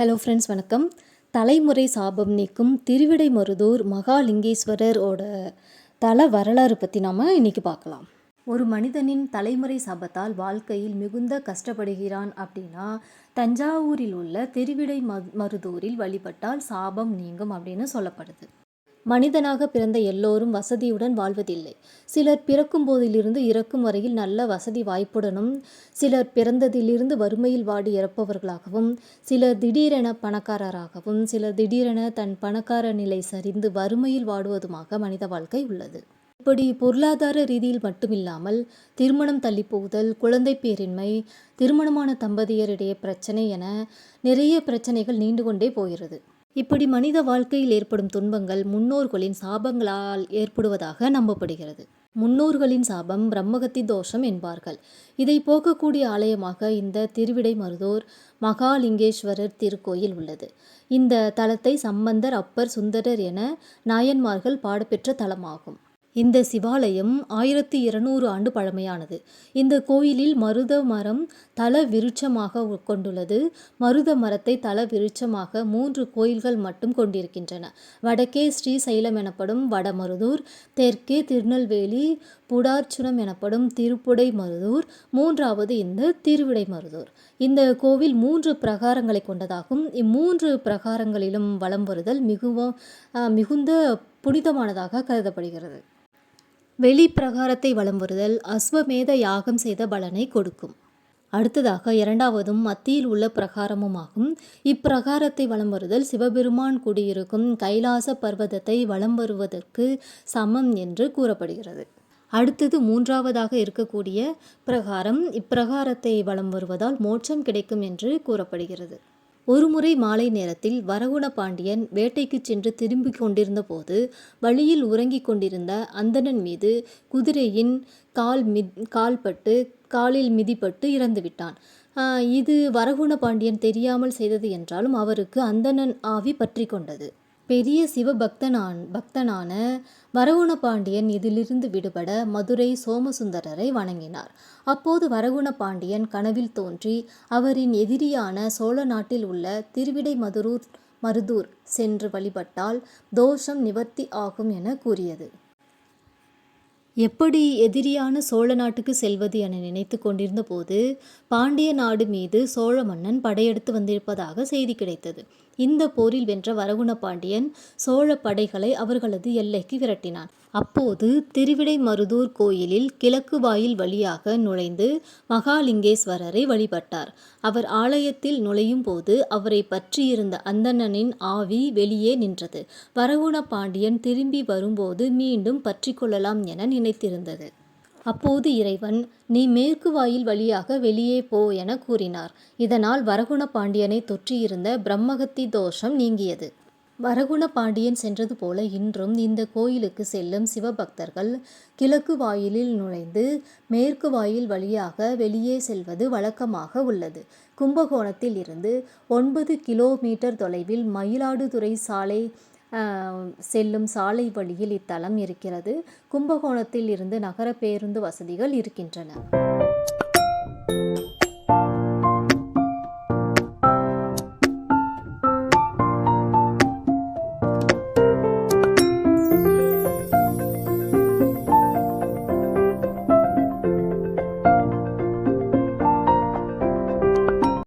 Hello friends வணக்கம். தலைமுறை சாபம் நீக்கும் திருவிடை மருதூர் மகாலிங்கேஸ்வரரோட தல வரலாறு பற்றி நாம் இன்றைக்கி பார்க்கலாம். ஒரு மனிதனின் தலைமுறை சாபத்தால் வாழ்க்கையில் மிகுந்த கஷ்டப்படுகிறான் அப்படின்னா தஞ்சாவூரில் உள்ள திருவிடை ம- மருதூரில் வழிபட்டால் சாபம் நீங்கும் அப்படின்னு சொல்லப்படுது. மனிதனாக பிறந்த எல்லோரும் வசதியுடன் வாழ்வதில்லை. சிலர் பிறக்கும் போதிலிருந்து இறக்கும் வரையில் நல்ல வசதி வாய்ப்புடனும் சிலர் பிறந்ததிலிருந்து வறுமையில் வாடி இறப்பவர்களாகவும் சிலர் திடீரென பணக்காரராகவும் சிலர் திடீரென தன் பணக்கார நிலை சரிந்து வறுமையில் வாடுவதுமாக மனித வாழ்க்கை உள்ளது. இப்படி பொருளாதார ரீதியில் மட்டுமில்லாமல் திருமணம் தள்ளிப்போகுதல் குழந்தை பேரின்மை திருமணமான தம்பதியரிடையே பிரச்சனை என நிறைய பிரச்சனைகள் நீண்டு கொண்டே போகிறது. இப்படி மனித வாழ்க்கையில் ஏற்படும் துன்பங்கள் முன்னோர்களின் சாபங்களால் ஏற்படுவதாக நம்பப்படுகிறது. முன்னோர்களின் சாபம் பிரம்மகத்தி தோஷம் என்பார்கள். இதை போக்கக்கூடிய ஆலயமாக இந்த திருவிடை மருதூர் மகாலிங்கேஸ்வரர் திருக்கோயில் உள்ளது. இந்த தலத்தை சம்பந்தர் அப்பர் சுந்தரர் என நாயன்மார்கள் பாடப்பெற்ற தலமாகும். இந்த சிவாலயம் ஆயிரத்தி இருநூறு ஆண்டு பழமையானது. இந்த கோயிலில் மருத மரம் தல விருட்சமாக கொண்டுள்ளது. மருத மரத்தை தல விருட்சமாக மூன்று கோயில்கள் மட்டும் கொண்டிருக்கின்றன. வடக்கே ஸ்ரீசைலம் எனப்படும் வடமருதூர் தெற்கே திருநெல்வேலி புடார்ச்சுனம் எனப்படும் திருப்புடை மருதூர் மூன்றாவது இந்த திருவிடை மருதூர். இந்த கோவில் மூன்று பிரகாரங்களை கொண்டதாகும். இம்மூன்று பிரகாரங்களிலும் வலம் வருதல் மிகவும் மிகுந்த புனிதமானதாக கருதப்படுகிறது. வெளிப்பிரகாரத்தை வலம் வருதல் அஸ்வமேத யாகம் செய்த பலனை கொடுக்கும். அடுத்ததாக இரண்டாவதும் மத்தியில் உள்ள பிரகாரமுமாகும். இப்பிரகாரத்தை வலம் வருதல் சிவபெருமான் குடியிருக்கும் கைலாச பர்வதத்தை வலம் வருவதற்கு சமம் என்று கூறப்படுகிறது. அடுத்தது மூன்றாவதாக இருக்கக்கூடிய பிரகாரம். இப்பிரகாரத்தை வலம் வருவதால் மோட்சம் கிடைக்கும் என்று கூறப்படுகிறது. ஒருமுறை மாலை நேரத்தில் வரகுண பாண்டியன் வேட்டைக்கு சென்று திரும்பிக் கொண்டிருந்த போது வழியில் உறங்கிக் கொண்டிருந்த அந்தணன் மீது குதிரையின் கால் மித் கால்பட்டு காலில் மிதிப்பட்டு இறந்துவிட்டான். இது வரகுண பாண்டியன் தெரியாமல் செய்தது என்றாலும் அவருக்கு அந்தணன் ஆவி பற்றி கொண்டது. பெரிய சிவபக்தனான் பக்தனான வரகுண பாண்டியன் இதிலிருந்து விடுபட மதுரை சோமசுந்தரரை வணங்கினார். அப்போது வரகுண பாண்டியன் கனவில் தோன்றி அவரின் எதிரியான சோழ நாட்டில் உள்ள திருவிடை மதுரூர் மருதூர் சென்று வழிபட்டால் தோஷம் நிவர்த்தி ஆகும் என கூறியது. எப்படி எதிரியான சோழ நாட்டுக்கு செல்வது என நினைத்து கொண்டிருந்த போது பாண்டிய நாடு மீது சோழ மன்னன் படையெடுத்து வந்திருப்பதாக செய்தி கிடைத்தது. இந்த போரில் வென்ற வரகுண பாண்டியன் சோழ படைகளை அவர்களது எல்லைக்கு விரட்டினான். அப்போது திருவிடை மருதூர் கோயிலில் கிழக்கு வாயில் வழியாக நுழைந்து மகாலிங்கேஸ்வரரை வழிபட்டார். அவர் ஆலயத்தில் நுழையும் போது அவரை பற்றியிருந்த அந்தணனின் ஆவி வெளியே நின்றது. வரகுண பாண்டியன் திரும்பி வரும்போது மீண்டும் பற்றி கொள்ளலாம் என நினைத்திருந்தது. அப்போது இறைவன் நீ மேற்கு வாயில் வழியாக வெளியே போ என கூறினார். இதனால் வரகுண பாண்டியனை தொற்றியிருந்த பிரம்மகத்தி தோஷம் நீங்கியது. வரகுண பாண்டியன் சென்றது போல இன்றும் இந்த கோயிலுக்கு செல்லும் சிவபக்தர்கள் கிழக்கு வாயிலில் நுழைந்து மேற்கு வாயில் வழியாக வெளியே செல்வது வழக்கமாக உள்ளது. கும்பகோணத்தில் இருந்து ஒன்பது கிலோமீட்டர் தொலைவில் மயிலாடுதுறை சாலை செல்லும் சாலை வழியில் இத்தலம் இருக்கிறது. கும்பகோணத்தில் இருந்து நகர பேருந்து வசதிகள் இருக்கின்றன.